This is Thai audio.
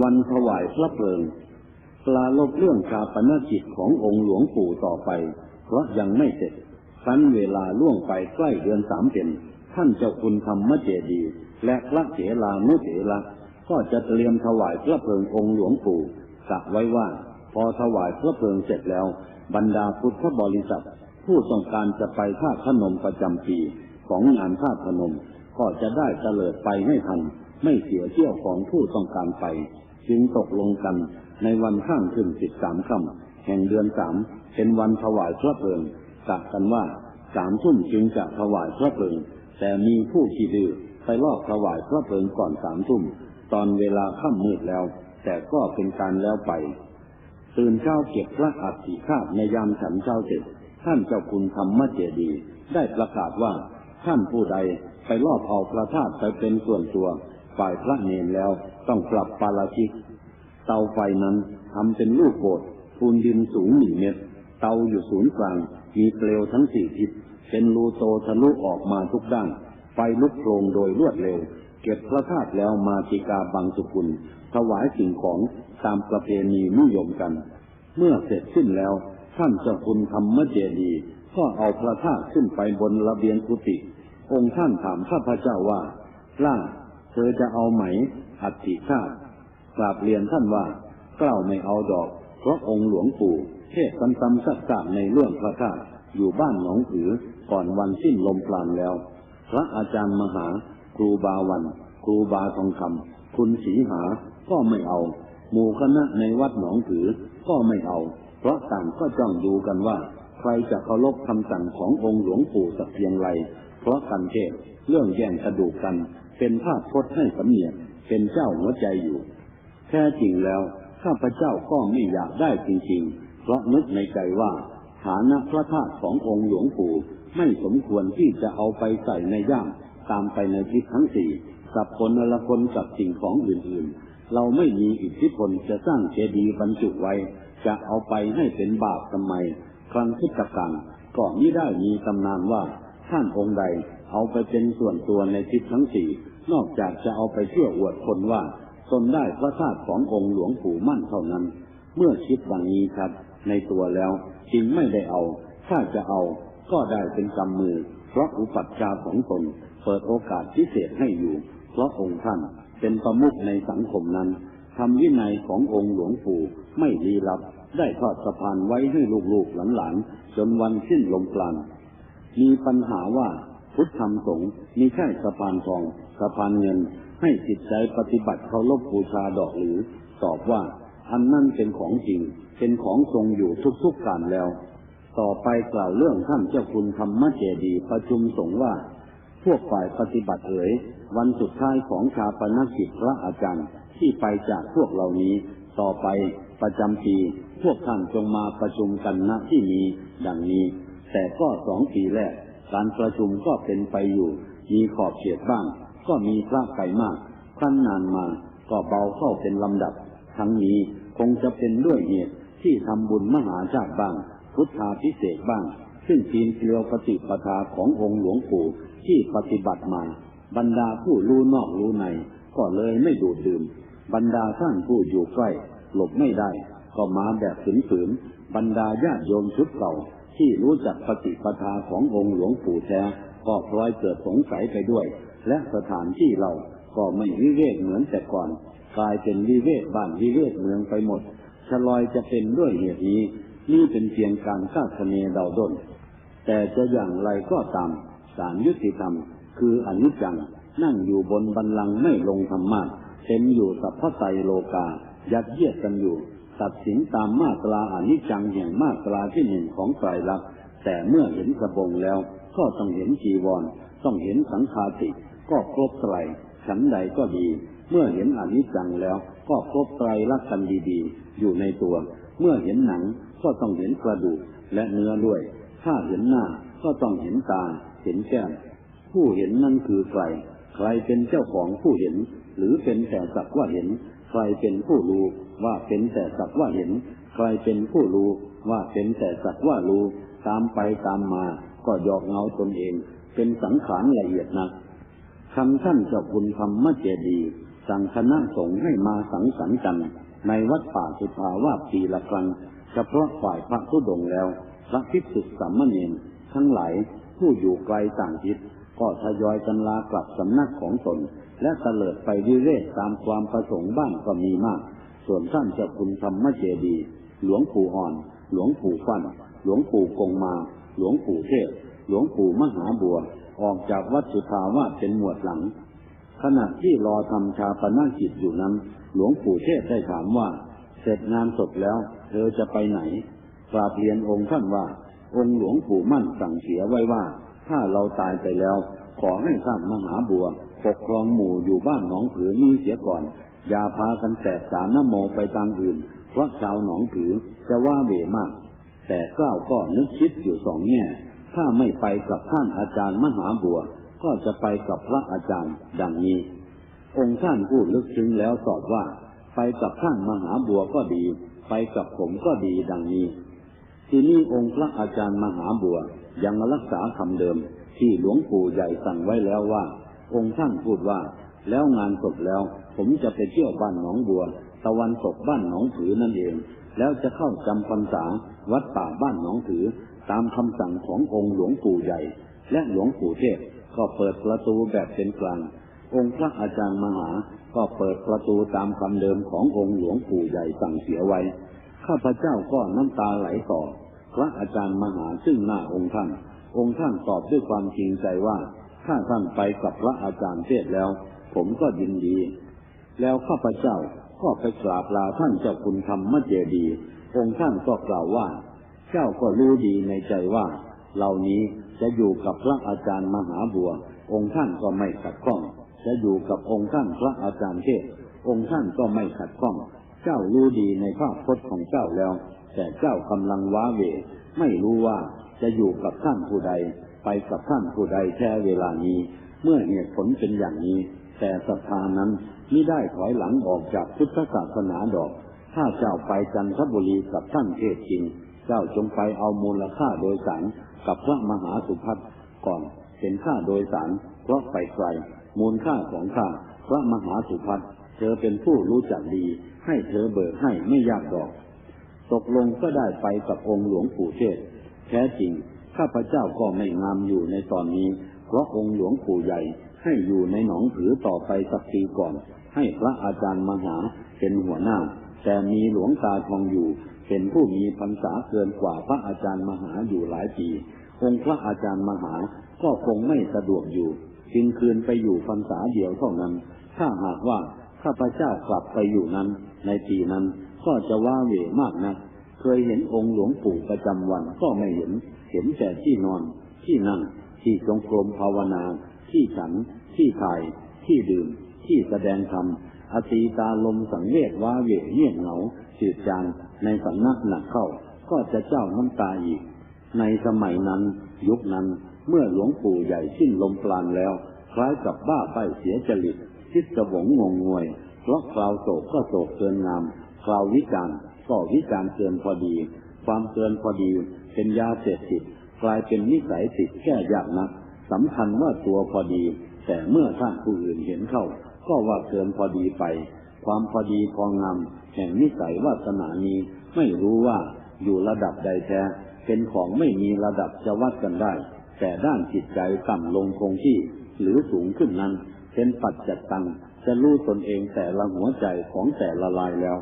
วันถวายพระเพลิง ปลาลบเรื่องชาปนกิจขององค์หลวงปู่ต่อไป เพราะยังไม่เสร็จครั้นเวลาล่วงไปใกล้เดือนสามเป็น ท่านเจ้าคุณธรรมเจดี และพระเถรานุเถระก็จะเตรียมถวายพระเพลิงองค์หลวงปู่กะไว้ว่า พอถวายพระเพลิงเสร็จแล้ว บรรดาพุทธบริษัท ผู้ต้องการจะไปท่าตุพนมประจำปีของงานท่าตุพนม ก็จะได้เตลิดไปให้ทัน ไม่เสียเที่ยวของผู้ต้องการไป จึงตกลงกันในวันข้างขึ้นสิบสามค่ำแห่งเดือนสามเป็นวันถวายพระเพลิงกะกันว่าสามทุ่มจึงจะถวายพระเพลิง แต่มีผู้ขี้ดื้อไปลอบถวายพระเพลิงก่อนสามทุ่มตอนเวลาค่ำมืดแล้ว แต่ก็เป็นการแล้วไป ตื่นเช้าเก็บพระอัฐิคาบในยามฉันเช้าเสร็จท่านเจ้าคุณธรรมเจดี ได้ประกาศว่า ท่านผู้ใดไปลอบเอาพระธาตุไปเป็นส่วนตัว ฝ่ายพระเนรแล้วต้องกลับปาราชิก เตาไฟนั้นทำเป็นลูกโบสถ์ปูนดินสูงหนึ่งเมตร เตาอยู่ศูนย์กลาง มีเปลวทั้งสี่ทิศ เป็นรูโตทะลุออกมาทุกด้าน ไฟลุกโครงโดยรวดเร็ว เก็บพระธาตุแล้วมาติกาบังสุกุล ถวายสิ่งของตามประเพณีนิยมกัน เมื่อเสร็จสิ้นแล้ว ท่านเจ้าคุณธรรมเจดี ก็เอาพระธาตุขึ้นไปบนระเบียงกุฏิองค์ท่านถามข้าพเจ้าว่าล่า เธอจะเอาไหม อัฐิข้ากราบเรียนท่านว่า เกล้าไม่เอาดอก เพราะองค์หลวงปู่เทศซ้ำๆซักๆในเรื่องพระธาตุอยู่บ้านหนองผือก่อนวันสิ้นลมปราณแล้ว พระอาจารย์มหา ครูบาวัน ครูบาทองคำคุณศรีหา ก็ไม่เอา หมู่คณะในวัดหนองผือก็ไม่เอา เพราะต่างก็จ้องดูกันว่า ใครจะเคารพคำสั่งขององค์หลวงปู่สักเพียงไร เพราะกันเทศเรื่องแย่งกระดูกกัน เป็นภาพพจน์ให้สำเนียกเป็นเจ้าหัวใจอยู่ แท้จริงแล้ว ข้าพเจ้าก็ไม่อยากได้จริงๆ เพราะนึกในใจว่า ฐานะพระธาตุขององค์หลวงปู่ไม่สมควรที่จะเอาไปใส่ในย่ามตามไปในทิศทั้งสี่กับคนละคนกับสิ่งของอื่นๆ เราไม่มีอิทธิพลจะสร้างเจดีย์บรรจุไว้ จะเอาไปให้เป็นบาปทำไม ครั้งพุทธกาลก็มิได้มีตำนานว่าท่านองค์ใด เอาไปเป็นส่วนตัวในทิศทั้งสี่ นอกจากจะเอาไปเชื่ออวดคนว่าตนได้พระธาตุขององค์หลวงปู่มั่นเท่านั้น เมื่อคิดดังนี้ครับ ในตัวแล้วจึงไม่ได้เอา ถ้าจะเอาก็ได้เป็นกำมือ เพราะอุปัชฌาย์ของตนเปิดโอกาสพิเศษให้อยู่ เพราะองค์ท่านเป็นประมุขในสังคมนั้นทำวินัยขององค์หลวงปู่ไม่ลี้ลับ ได้ทอดสะพานไว้ให้ลูกๆหลานๆจนวันสิ้นลมปราณมีปัญหาว่า พุทธธรรมสงฆ์มีแค่สะพานทองสะพานเงิน ให้จิตใจปฏิบัติเคารพบูชาดอกหรือ ตอบว่า อันนั่นเป็นของจริง เป็นของทรงอยู่ทุกๆการแล้ว ต่อไปกล่าวเรื่องท่านเจ้าคุณธรรมเจดีประชุมสงฆ์ว่า พวกฝ่ายปฏิบัติเอ๋ยวันสุดท้ายของชาปนกิจพระอาจารย์ที่ไปจากพวกเหล่านี้ ต่อไปประจำปี พวกท่านจงมาประชุมกันณที่นี้ ดังนี้ แต่ก็สองปีแรก การประชุมก็เป็นไปอยู่ มีขอบเขตบ้าง ก็มีพระไปมากขั้นนานมาก็เบาเข้าเป็นลำดับ ทั้งนี้คงจะเป็นด้วยเหตุที่ทำบุญมหาชาติบ้าง พุทธาพิเศษบ้าง ซึ่งทีนเกลียวปฏิปทาขององค์หลวงปู่ที่ปฏิบัติมาบรรดาผู้รู้นอกรู้ใน ก็เลยไม่ดูดดื่ม บรรดาท่านผู้อยู่ใกล้ หลบไม่ได้ ก็มาแบบฝืนๆบรรดาญาติโยมชุดเก่า ที่รู้จักปฏิปทาขององค์หลวงปู่แท้ก็พลอยเกิดสงสัยไปด้วย และสถานที่เราก็ไม่วิเวกเหมือนแต่ก่อน กลายเป็นวิเวกบ้านวิเวกเมืองไปหมดชลอยจะเป็นด้วยเหตุนี้ นี่เป็นเพียงการคาดคะเนเดาด้น แต่จะอย่างไรก็ตามศาลยุติธรรม คืออนิจจังนั่งอยู่บนบันลังไม่ลงธรรมะเต็มอยู่สัพพไตรโลกา ยัดเยียดกันอยู่ ตัดสินตามมาตราอนิจจังแห่งมาตราที่หนึ่งของไตรลักษณ์แต่เมื่อเห็นสบงแล้ว ก็ต้องเห็นจีวร ต้องเห็นสังฆาติ ก็ครบไตรฉันใดก็ดี เมื่อเห็นอนิจจังแล้ว ก็ครบไตรลักษณ์กันดีๆ อยู่ในตัว เมื่อเห็นหนังก็ต้องเห็นกระดูกและเนื้อด้วย ถ้าเห็นหน้าก็ต้องเห็นตา เห็นแก้มผู้เห็นนั่นคือใคร ใครเป็นเจ้าของผู้เห็น หรือเป็นแต่สักว่าเห็น ใครเป็นผู้รู้ ว่าเป็นแต่สักว่าเห็น ใครเป็นผู้รู้ว่าเป็นแต่สักว่ารู้ ตามไปตามมา ก็ยอกเงาตนเอง เป็นสังขารละเอียดนักคำท่านเจ้าคุณธรรมเจดีสั่งคณะสงฆ์ให้มาสังสรรค์กัน ในวัดป่าสุทาวาปีละครั้งเฉพาะฝ่ายพระทุดงแล้ว พระภิกษุสามเณรทั้งหลายผู้อยู่ไกลต่างทิศก็ทยอยกันลากลับสำนักของตน และเตลิดไปวิเวกตามความประสงค์บ้างก็มีมาก ส่วนท่านเจ้าคุณธรรมเจดีย์หลวงปู่อ่อน หลวงปู่ฟัน หลวงปู่กงมา หลวงปู่เทพ หลวงปู่มหาบัว ออกจากวัดสุทาวาสเป็นหมวดหลัง ขณะที่รอทำชาปนกิจอยู่นั้น หลวงปู่เทศได้ถามว่า เสร็จงานศพแล้ว เธอจะไปไหนกราบเรียนองค์ท่านว่า องค์หลวงปู่มั่นสั่งเสียไว้ว่า ถ้าเราตายไปแล้ว ขอให้ท่านมหาบัว ปกครองหมู่อยู่บ้านหนองผือนี้เสียก่อน อย่าพากันแตกสารนโมไปทางอื่นเพราะชาวหนองผือจะว่าเวมาก แต่เก้าก็นึกคิดอยู่สองแง่ ถ้าไม่ไปกับท่านอาจารย์มหาบัว ก็จะไปกับพระอาจารย์ดังนี้ องค์ท่านพูดลึกซึ้งแล้วตอบว่า ไปกับท่านมหาบัวก็ดี ไปกับผมก็ดีดังนี้ ที่นี้องค์พระอาจารย์มหาบัวยังรักษาคำเดิม ที่หลวงปู่ใหญ่สั่งไว้แล้วว่า องค์ท่านพูดว่า แล้วงานศพแล้ว ผมจะไปเที่ยวบ้านหนองบัว ตะวันตกบ้านหนองถือนั่นเอง แล้วจะเข้าจำพรรษาวัดป่าบ้านหนองถือ ตามคำสั่งขององค์หลวงปู่ใหญ่ และหลวงปู่เทพก็เปิดประตูแบบเป็นกลาง องค์พระอาจารย์มหา ก็เปิดประตูตามคำเดิมขององค์หลวงปู่ใหญ่สั่งเสียไว้ ข้าพเจ้าก็น้ำตาไหลต่อ พระอาจารย์มหาซึ่งหน้าองค์ท่าน องค์ท่านตอบด้วยความจริงใจว่า ถ้าท่านไปกับพระอาจารย์เทศแล้ว ผมก็ยินดี แล้วข้าพเจ้าก็ไปกราบลาท่านเจ้าคุณธรรมเจดีย์องค์ท่านก็กล่าวว่า เจ้าก็รู้ดีในใจว่า เหล่านี้จะอยู่กับพระอาจารย์มหาบัว องค์ท่านก็ไม่ขัดข้อง จะอยู่กับองค์ท่านพระอาจารย์เทศ องค์ท่านก็ไม่ขัดข้อง เจ้ารู้ดีในภาพพจน์ของเจ้าแล้ว แต่เจ้ากำลังว้าเว ไม่รู้ว่าจะอยู่กับท่านผู้ใด ไปกับท่านผู้ใดแค่เวลานี้ เมื่อเหตุผลเป็นอย่างนี้ แต่ศรัทธานั้นมิได้ถอยหลังออกจากพุทธศาสนาดอก ถ้าเจ้าไปจันทบุรีกับท่านเทศจริง เจ้าจงไปเอามูลค่าโดยสารกับพระมหาสุพัฒน์ก่อน เป็นค่าโดยสารเพราะไปไกลมูลค่าของข้าพระมหาสุพัฒน์เธอเป็นผู้รู้จักดี ให้เธอเบิกให้ไม่ยากดอก ตกลงก็ได้ไปกับองค์หลวงปู่เทศ แท้จริงข้าพเจ้าก็ไม่งามอยู่ในตอนนี้ เพราะองค์หลวงปู่ใหญ่ให้อยู่ในหนองผือต่อไปสักปีก่อน ให้พระอาจารย์มหาเป็นหัวหน้า แต่มีหลวงตาทองอยู่ เป็นผู้มีพรรษาเกินกว่าพระอาจารย์มหาอยู่หลายปี องค์พระอาจารย์มหาก็คงไม่สะดวกอยู่ จึงคืนไปอยู่พรรษาเดียวเท่านั้น ถ้าหากว่าข้าพเจ้ากลับไปอยู่นั้น ในปีนั้นก็จะว่าเหวมากนะเคยเห็นองค์หลวงปู่ประจำวันก็ไม่เห็น เห็นแต่ที่นอนที่นั่ง ที่จงกรมภาวนา ที่ฉัน ที่ถ่าย ที่ดื่ม ที่แสดงธรรมอตีตาลมสังเวชว้าเหวเงียบเหงาจืดจางในสำนักหนักเข้า ก็จะเจ้าน้ำตาอีก ในสมัยนั้น ยุคนั้นเมื่อหลวงปู่ใหญ่สิ้นลมปราณแล้ว คล้ายกับบ้าใบเสียจริตคิดกระหวงงงงวยเพราะคราวโศกก็โศกเกินงามคราววิจารณ์ก็วิจารณ์เกินพอดี ความเกินพอดีเป็นยาเสพติด กลายเป็นนิสัยติดแก้ยากนักสำคัญว่าตัวพอดี แต่เมื่อท่านผู้อื่นเห็นเข้า ก็ว่าเกินพอดีไป ความพอดีพองามแห่งนิสัยวาสนานี้ไม่รู้ว่าอยู่ระดับใดแท้ เป็นของไม่มีระดับจะวัดกันได้ แต่ด้านจิตใจต่ำลงคงที่ หรือสูงขึ้นนั้น เป็นปัจจัตตังจะรู้ตนเองแต่ละหัวใจของแต่ละลายแล้ว